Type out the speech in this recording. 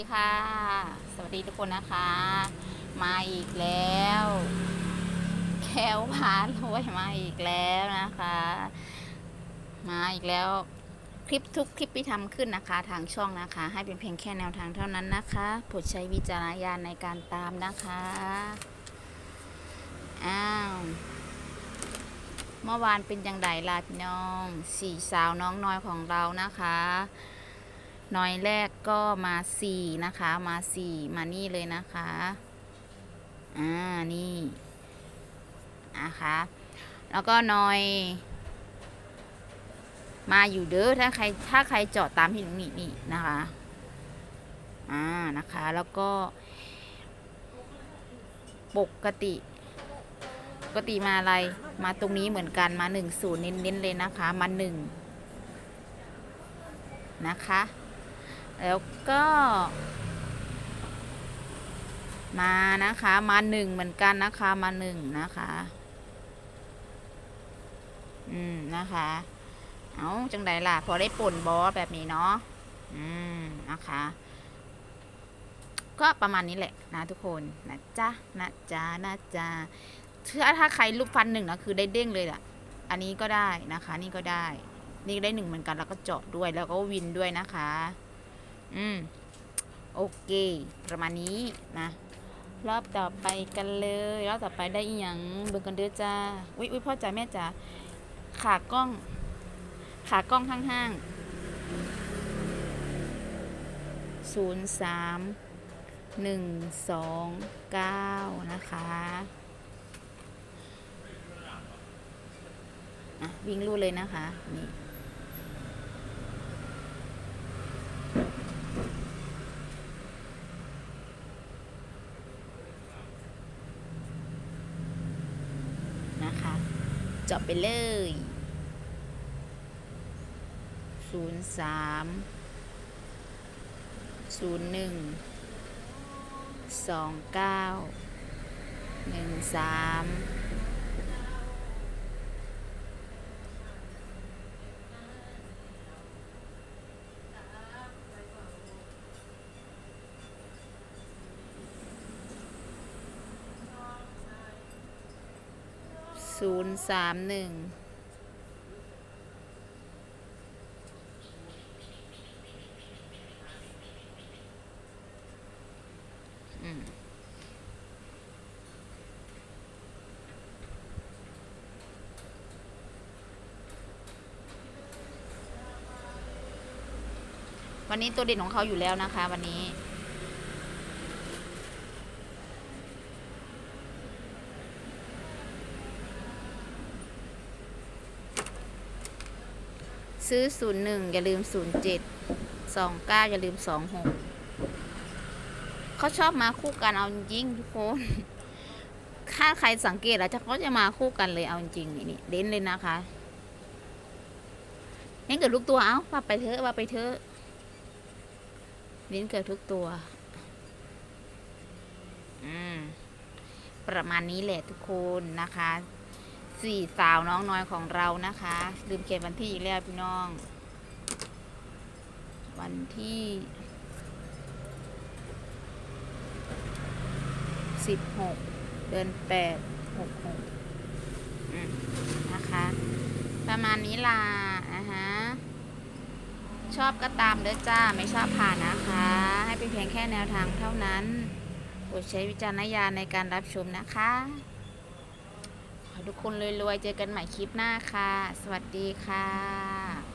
ดีค่ะ สวัสดีทุกคนนะคะ มาอีกแล้ว แควพารวยมาอีกแล้วนะคะ มาอีกแล้ว คลิปทุกคลิปที่ทำขึ้นนะคะ ทางช่องนะคะ ให้เป็นเพียงแค่แนวทางเท่านั้นนะคะโปรดใช้วิจารณญาณในการตามนะคะ อ้าวเมื่อวานเป็นยังไงล่ะพี่น้องสี่สาวน้องน้อยของเรานะคะ น้อยแรกก็มาสี่นะคะ มาสี่มานี่เลยนะคะ อ่า นี่นะคะ แล้วก็น้อย มาอยู่เด้อถ้าใครถ้าใครจาะตามที่หนูนี่นี่นะคะ อ่า นะคะ แล้วก็ ปกติปกติมาอะไร มาตรงนี้เหมือนกันมาหนึ่งศูนย์เน้นๆเลยนะคะ มาหนึ่งนะคะ แล้วก็ มานะคะ มาหนึ่งเหมือนกันนะคะ มาหนึ่งนะคะ อืมนะคะ เอาจังใดล่ะ พอได้ป่นบอแบบนี้เนาะ อืมนะคะ ก็ประมาณนี้แหละนะทุกคนนะจ๊ะนะจ๊ะนะจ๊ะถ้าถ้าใครลูกฟันหนึ่งนะคือได้เด้งเลยล่ะ อันนี้ก็ได้นะคะ นี่ก็ได้ นี่ได้หนึ่งเหมือนกันแล้วก็เจาะด้วยแล้วก็วินด้วยนะคะ อืม โอเค ประมาณนี้นะ รอบต่อไปกันเลย รอบต่อไปได้อีหยังเบิ่งกันเด้อจ้าอุ้ยอุ้ยพ่อจ๋าแม่จ๋าขากล้อง ขากล้องห้างๆศูนย์สามหนึ่งสองเก้านะคะอะวิ่งรูดเลยนะคะ นี่ นะคะเจบไปเลย ศูนย์สามศูนย์หนึ่งสองเก้าหนึ่งสาม ศูนย์สามหนึ่งวันนี้ตัวเด่นของเขาอยู่แล้วนะคะ วันนี้ ซื้อ 01 อย่าลืม 07 29 อย่าลืม 26 เขาชอบมาคู่กันเอาจริงทุกคน ถ้าใครสังเกตแล้วจะเขาจะมาคู่กันเลยเอาจริงนี่นี่เด่นเลยนะคะเน้นเกิดทุกตัว เอาว่าไปเถอะว่าไปเถอะเน้นเกิดทุกตัว อืม ประมาณนี้แหละทุกคนนะคะ สี่สาวน้องน้อยของเรานะคะ ลืมเขียนวันที่อีกแล้วพี่น้อง วันที่สิบหกเดือนแปดหกหกนะคะ ประมาณนี้ล่ะนะฮะชอบก็ตามเด้อจ้า ไม่ชอบผ่านนะคะ ให้เป็นเพียงแค่แนวทางเท่านั้นโปรดใช้วิจารณญาณในการรับชมนะคะ ให้ทุกคนรวยๆ เจอกันใหม่คลิปหน้าค่ะ สวัสดีค่ะ